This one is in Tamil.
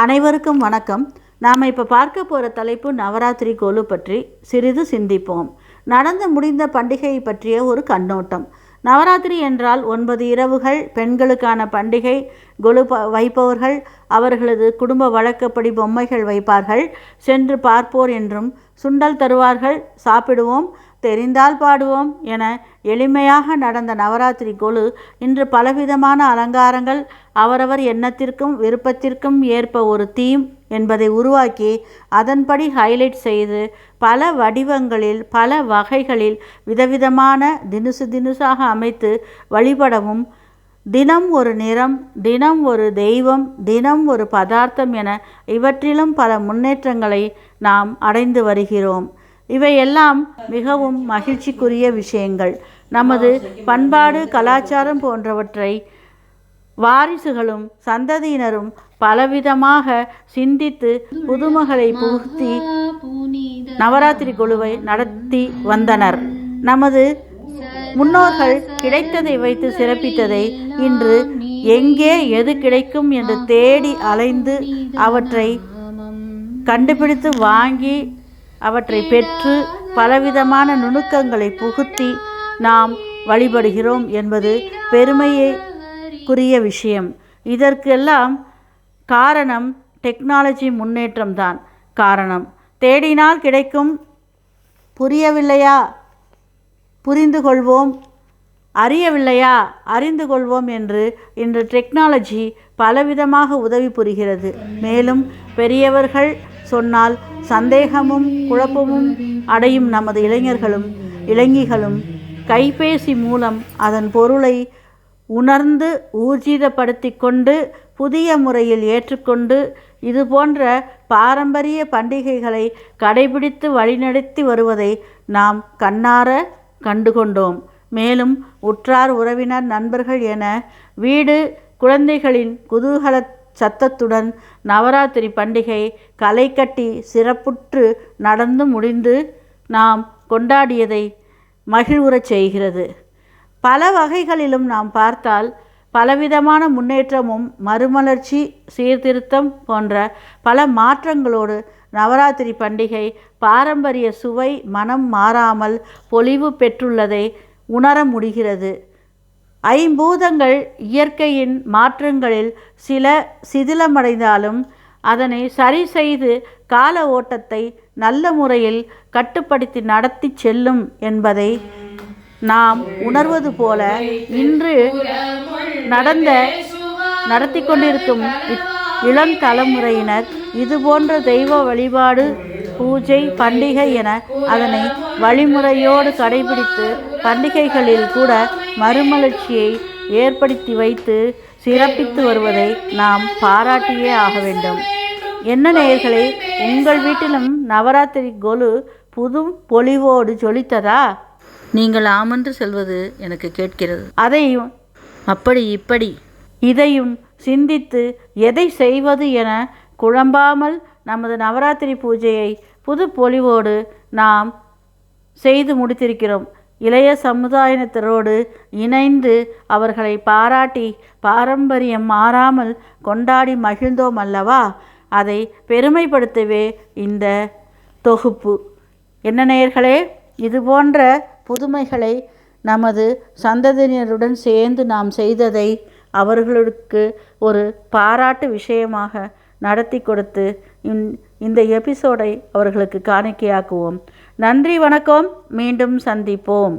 அனைவருக்கும் வணக்கம். நாம் இப்போ பார்க்க போகிற தலைப்பு நவராத்திரி கோலு பற்றி சிறிது சிந்திப்போம். நடந்து முடிந்த பண்டிகையை பற்றிய ஒரு கண்ணோட்டம். நவராத்திரி என்றால் ஒன்பது இரவுகள் பெண்களுக்கான பண்டிகை கொலு ப வைப்பவர்கள் அவர்களது குடும்ப வழக்கப்படி பொம்மைகள் வைப்பார்கள். சென்று பார்ப்போர் என்றும் சுண்டல் தருவார்கள் சாப்பிடுவோம் தெரிந்தால் பாடுவோம் என எளிமையாக நடந்த நவராத்திரி கொலு இன்று பலவிதமான அலங்காரங்கள் அவரவர் எண்ணத்திற்கும் விருப்பத்திற்கும் ஏற்ப ஒரு தீம் என்பதை உருவாக்கி அதன்படி ஹைலைட் செய்து பல வடிவங்களில் பல வகைகளில் விதவிதமான தினுசு தினுசாக அமைத்து வழிபடவும் தினம் ஒரு நிறம் தினம் ஒரு தெய்வம் தினம் ஒரு பதார்த்தம் என இவற்றிலும் பல முன்னேற்றங்களை நாம் அடைந்து வருகிறோம். இவையெல்லாம் மிகவும் மகிழ்ச்சிக்குரிய விஷயங்கள். நமது பண்பாடு கலாச்சாரம் போன்றவற்றை வாரிசுகளும் சந்ததியினரும் பலவிதமாக சிந்தித்து புதுமகளை புகுத்தி நவராத்திரி குழுவை நடத்தி வந்தனர். நமது முன்னோர்கள் கிடைத்ததை வைத்து சிறப்பித்ததை இன்று எங்கே எது கிடைக்கும் என்று தேடி அலைந்து அவற்றை கண்டுபிடித்து வாங்கி அவற்றை பெற்று பலவிதமான நுணுக்கங்களை புகுத்தி நாம் வழிபடுகிறோம் என்பது பெருமையை கேள்விக்குரிய விஷயம். இதற்கெல்லாம் காரணம் டெக்னாலஜி முன்னேற்றம்தான். காரணம். தேடினால் கிடைக்கும். புரியவில்லையா? புரிந்து கொள்வோம் அறியவில்லையா? அறிந்து கொள்வோம் என்று இன்று டெக்னாலஜி பலவிதமாக உதவி புரிகிறது. மேலும் பெரியவர்கள் சொன்னால் சந்தேகமும் குழப்பமும் அடையும் நமது இளைஞர்களும் இளைஞிகளும் கைபேசி மூலம் அதன் பொருளை உணர்ந்து ஊர்ஜிதப்படுத்தி கொண்டு புதிய முறையில் ஏற்றுக்கொண்டு இது போன்ற பாரம்பரிய பண்டிகைகளை கடைபிடித்து வழிநடத்தி வருவதை நாம் கண்ணார கண்டுகொண்டோம். மேலும் உற்றார் உறவினர் நண்பர்கள் என வீடு குழந்தைகளின் குதூகல சத்தத்துடன் நவராத்திரி பண்டிகை களை கட்டி சிறப்புற்று நடந்து முடிந்து நாம் கொண்டாடியதை மகிழ்வுறச் செய்கிறது. பல வகைகளிலும் நாம் பார்த்தால் பலவிதமான முன்னேற்றமும் மறுமலர்ச்சி சீர்திருத்தம் போன்ற பல மாற்றங்களோடு நவராத்திரி பண்டிகை பாரம்பரிய சுவை மனம் மாறாமல் பொலிவு பெற்றுள்ளதை உணர முடிகிறது. ஐம்பூதங்கள் இயற்கையின் மாற்றங்களில் சில சிதிலமடைந்தாலும் அதனை சரி செய்து கால ஓட்டத்தை நல்ல முறையில் கட்டுப்படுத்தி நடத்தி செல்லும் என்பதை நாம் உணர்வது போல இன்று நடந்த நடத்தி கொண்டிருக்கும் இளம் தலைமுறையினர் இது போன்ற தெய்வ வழிபாடு பூஜை பண்டிகை என அதனை வழிமுறையோடு கடைபிடித்து பண்டிகைகளில் கூட மறுமலர்ச்சியை ஏற்படுத்தி வைத்து சிறப்பித்து வருவதை நாம் பாராட்டியே ஆக வேண்டும். என்ன நேயர்களே உங்கள் வீட்டிலும் நவராத்திரி கொலு புது பொலிவோடு ஜொலித்ததா? நீங்கள் ஆமென்று செல்வது எனக்கு கேட்கிறது. அதையும் அப்படி இப்படி. இதையும் சிந்தித்து எதை செய்வது என குழம்பாமல் நமது நவராத்திரி பூஜையை புது பொலிவோடு நாம் செய்து முடித்திருக்கிறோம். இளைய சமுதாயத்தினரோடு இணைந்து அவர்களை பாராட்டி பாரம்பரியம் மாறாமல் கொண்டாடி மகிழ்ந்தோம் அல்லவா? அதை பெருமைப்படுத்தவே இந்த தொகுப்பு. என்ன நேயர்களே இது போன்ற புதுமைகளை நமது சந்ததியினருடன் சேர்ந்து நாம் செய்ததை அவர்களுக்கு ஒரு பாராட்டு விஷயமாக நடத்தி கொடுத்து இந்த எபிசோடை அவர்களுக்கு காணிக்கையாக்குவோம். நன்றி வணக்கம். மீண்டும் சந்திப்போம்.